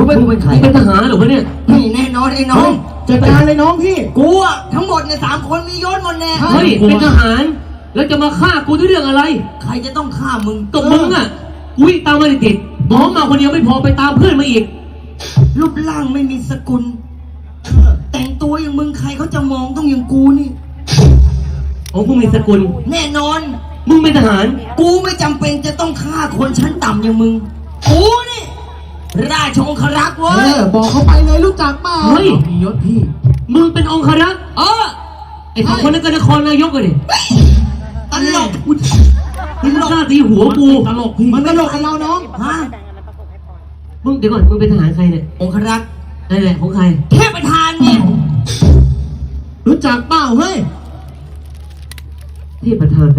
รู้ไหมกูเป็นใครมึงเป็นทหารเหรอวะเนี่ย นี่แน่นอนไอ้น้องจัดการเลยน้องพี่ กูอะทั้งหมดเนี่ยสามคนมียศหมดแน่เฮ้ย เป็นทหาร แล้วจะมาฆ่ากูด้วยเรื่องอะไร ใครจะต้องฆ่ามึงกับมึงอะกูวิ่งตามมาติดๆน้องมาคนเดียวไม่พอไปตามเพื่อนมาอีก รูปร่างไม่มีสกุล แต่งตัวอย่างมึงใครเขาจะมองต้องอย่างกูนี่โอ้มึงมีสกุล แน่นอน มึงเป็นทหาร กูไม่จำเป็นจะต้องฆ่าคนชั้นต่ำอย่างมึง กูนี่ ราชองครักษ์เอเว้ยอบอกเขาไปเลยรู้จักเปล่าเฮ้ย มียศพี่ มึงเป็นองครักษ์เออไอ้สองคนนั้นก็นครนายกเลยตลกมึงกล้าตีหัวกูตลกพี่มันตลกกับเราน้องฮะมึงเดี๋ยวก่อนมึงเป็นทหารใครเนี่ยองครักษ์นั่นแหละของใครเทพประธานเนี่ยรู้จักเปล่าเฮ้ย ที่ประธานไป